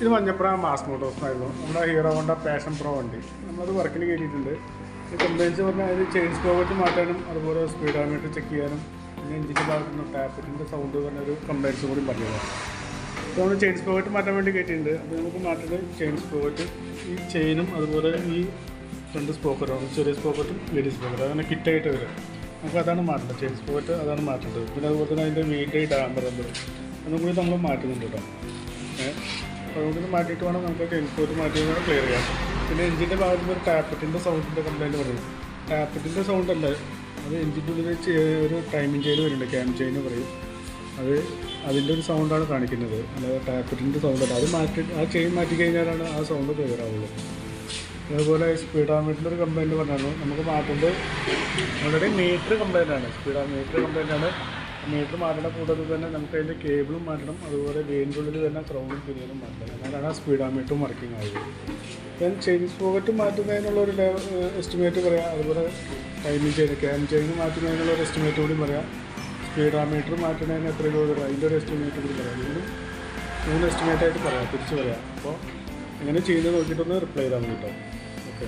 ഇത് മഞ്ഞപ്പുറ മാസ് മോട്ടോഴ്സായിരുന്നു നമ്മുടെ hero Honda passion pro വണ്ടി. നമ്മളത് വർക്കിന് കയറ്റിയിട്ടുണ്ട്. ഈ കംപ്ലയിൻസ് പറഞ്ഞാൽ അതിൽ ചെയിൻ സ്പോക്കറ്റ് മാറ്റാനും അതുപോലെ സ്പീഡോമീറ്റർ ചെക്ക് ചെയ്യാനും പിന്നെ എഞ്ചിന്റെ ഭാഗത്ത് നിന്ന് ടാപ്പറ്റിന്റെ സൗണ്ട് പറഞ്ഞൊരു കംപ്ലൈൻസ് കൂടി പറഞ്ഞതാണ്. അപ്പോൾ നമ്മൾ ചെയിൻ സ്പോക്കറ്റ് മാറ്റാൻ വേണ്ടി കയറ്റിയിട്ടുണ്ട്. അപ്പോൾ നമുക്ക് മാറ്റുന്നത് ചെയിൻ സ്പോക്കറ്റ് ഈ ചെയിനും അതുപോലെ ഈ രണ്ട് സ്പോക്കറ്റും ചെറിയ സ്പോക്കറ്റും ലേഡീസ് സ്പോക്കറ്റും അങ്ങനെ കിറ്റായിട്ട് വരും നമുക്ക് അതാണ് മാറ്റേണ്ടത്. ചെയിൻ സ്പോക്കറ്റ് അതാണ് മാറ്റേണ്ടത്. പിന്നെ അതുപോലെ തന്നെ അതിന്റെ വീട്ട് ഡാമ്പർ അതും കൂടി നമ്മൾ മാറ്റുന്നുണ്ട് കേട്ടോ. ഏഹ് അതുകൊണ്ട് മാറ്റിയിട്ട് വേണം നമുക്ക് ചെയിൻ മാറ്റിയിട്ട് മാറ്റി ക്ലിയർ ചെയ്യാം പിന്നെ എഞ്ചിന്റെ ഭാഗത്ത് ഒരു ടാപ്പറ്റിന്റെ സൗണ്ടിന്റെ കംപ്ലൈന്റ് പറയും ടാപ്പറ്റിന്റെ സൗണ്ട് അല്ല അത് എഞ്ചിന്റെ ഉള്ളിൽ ഒരു ടൈമിംഗ് ചെയിൻ വരുന്നുണ്ട് ക്യാം ചെയിൻ പറയും. അത് അതിന്റെ ഒരു സൗണ്ടാണ് കാണിക്കുന്നത്. അല്ലാതെ ടാപ്പറ്റിന്റെ സൗണ്ട് അല്ല. അത് മാറ്റി ആ ചെയിൻ മാറ്റി കഴിഞ്ഞാലാണ് ആ സൗണ്ട് ക്ലിയർ ആവുള്ളൂ. അതേപോലെ സ്പീഡാമീറ്ററിന്റെ ഒരു കംപ്ലൈന്റ് പറഞ്ഞാലും നമുക്ക് മാറ്റുമ്പോൾ ഓൾറെഡി മീറ്റർ കംപ്ലൈന്റ് ആണ്. സ്പീഡാമീറ്റർ കംപ്ലൈന്റ് ആണ്. മീറ്റർ മാറ്റണ കൂട്ടത്തിൽ തന്നെ നമുക്ക് അതിന്റെ കേബിളും മാറ്റണം അതുപോലെ വെയിന്റെ തന്നെ ക്രൗണും പിരിയലും മാറ്റണം. എന്നാലാണ് ആ സ്പീഡോമീറ്ററും വർക്കിംഗ് ആയത്. ഞാൻ ചെയിൻ സ്പോക്കറ്റ് മാറ്റുന്നതിനുള്ള ഒരു എസ്റ്റിമേറ്റ് പറയാം. അതുപോലെ ടൈമിംഗ് ചെയിൻ ക്യാം ചെയിൻ മാറ്റുന്നതിനുള്ള ഒരു എസ്റ്റിമേറ്റ് കൂടി പറയാം. സ്പീഡോമീറ്റർ മാറ്റുന്നതിന് എത്ര രൂപ വരും അതിന്റെ ഒരു എസ്റ്റിമേറ്റ് കൂടി പറയാം. ഇതിന് മൂന്ന് എസ്റ്റിമേറ്റ് ആയിട്ട് പറയാം. തിരിച്ച് പറയാം. അപ്പോൾ എങ്ങനെ ചെയ്യുന്നത് നോക്കിയിട്ടൊന്ന് റിപ്ലൈ ചെയ്താൽ മതി കേട്ടോ ഓക്കെ